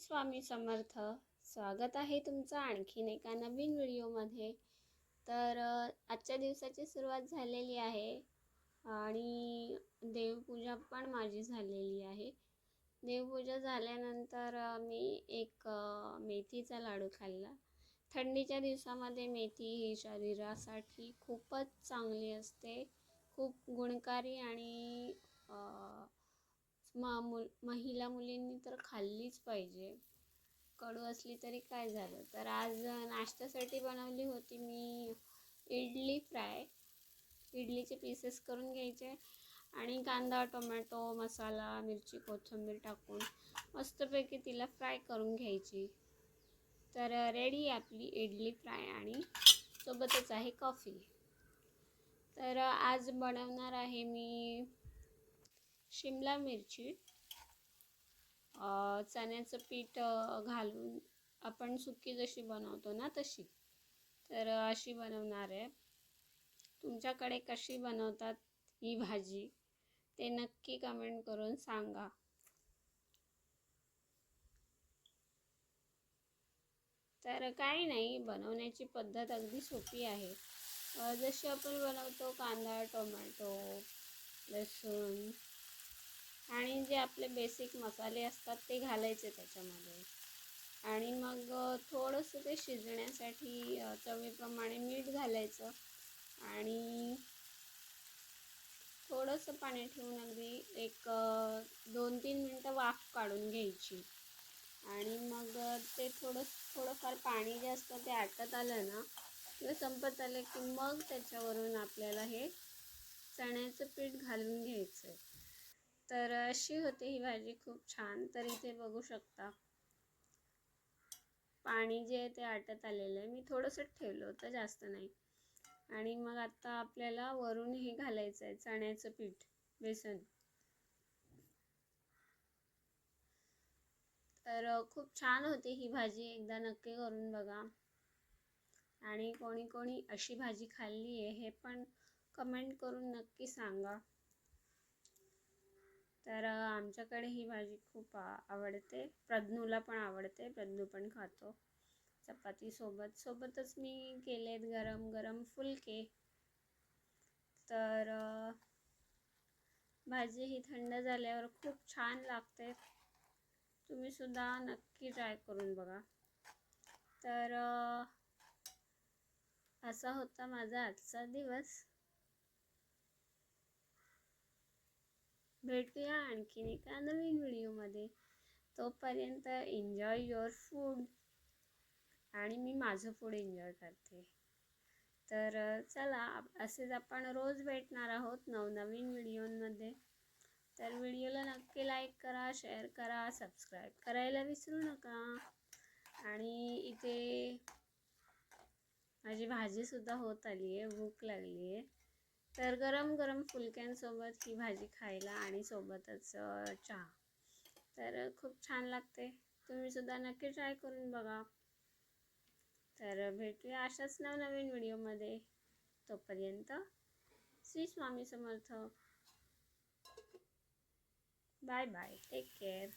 स्वामी समर्थ. स्वागत आहे तुमचं आणखीन एका नवीन व्हिडिओमध्ये. तर आजच्या दिवसाची सुरुवात झालेली आहे आणि देवपूजा पण माझी झालेली आहे. देवपूजा झाल्यानंतर मी एक मेथीचा लाडू खाल्ला. थंडीच्या दिवसामध्ये मेथी ही शरीरासाठी खूपच चांगली असते. खूप गुणकारी आणि मा मुल महिला मुलींनी तर खाल्लीच पाहिजे. कडू असली तरी काय झालं? तर आज नाश्त्यासाठी बनवली होती मी इडली फ्राय. इडलीचे पीसेस करून घ्यायचे आणि कांदा टोमॅटो मसाला मिरची कोथिंबीर टाकून मस्तपैकी तिला फ्राय करून घ्यायची. तर रेडी आपली इडली फ्राय आणि सोबतच आहे कॉफी तर आज बनवणार आहे मी शिमला मिरची चण्याचं पीठ घालून आपण सुकी जशी बनवतो ना तशी तर अशी बनवणार आहे. तुमच्याकडे कशी बनवतात ही भाजी ते नक्की कमेंट करून सांगा. तर काही नाही बनवण्याची पद्धत अगदी सोपी आहे. जशी आपण बनवतो कांदा टोमॅटो लसूण आणि जे आपले बेसिक मसाले असतात ते घालायचे त्याच्यामध्ये. आणि मग थोडंसं ते शिजण्यासाठी चवीप्रमाणे मीठ घालायचं. आणि थोडंसं पाणी ठेवून अगदी एक दोन तीन मिनटं वाफ काढून घ्यायची. आणि मग ते थोडं थोडंफार पाणी जे असतं ते आटत आलं ना किंवा संपत आलं की मग त्याच्यावरून आपल्याला हे चण्याचं पीठ घालून घ्यायचं आहे तर अशी होते ही भाजी खूप छान. तर इथे बघू शकता. पाणी जे आहे ते आटत आलेलं आहे. मी थोडंसं ठेवलं होतं जास्त नाही. आणि मग आता आपल्याला वरून हे घालायचं आहे चण्याचं पीठ बेसन. तर खूप छान होती ही भाजी. एकदा नक्की करून बघा. आणि कोणी कोणी अशी भाजी खाल्ली आहे हे पण कमेंट करून नक्की सांगा. तर आमच्याकडे ही भाजी खूप आवडते. प्रज्ञूला पण आवडते. प्रज्ञू पण खातो. चपातीसोबत सोबतच मी केलेत गरम गरम फुलके. तर भाजी ही थंड झाल्यावर खूप छान लागते. तुम्ही सुद्धा नक्की ट्राय करून बघा. तर असा होता माझा आजचा दिवस. भेटूया आणखीन एका नवीन व्हिडिओमध्ये. तोपर्यंत एन्जॉय युअर फूड आणि मी माझं फूड एन्जॉय करते. तर चला आप- असेच आपण रोज भेटणार आहोत नवनवीन व्हिडिओंमध्ये. तर व्हिडिओला नक्की लाईक करा शेअर करा सबस्क्राईब करायला विसरू नका. आणि इथे माझी भाजीसुद्धा होत आली आहे भूक लागली आहे तर गरम गरम फुलक्यांसोबत ही भाजी खायला आणि सोबतच चहा. तर खूप छान लागते. तुम्ही सुद्धा नक्की ट्राय करून बघा. तर भेटूया अशाच नवनवीन व्हिडिओमध्ये. तोपर्यंत Shri Swami Samarth. Bye bye take care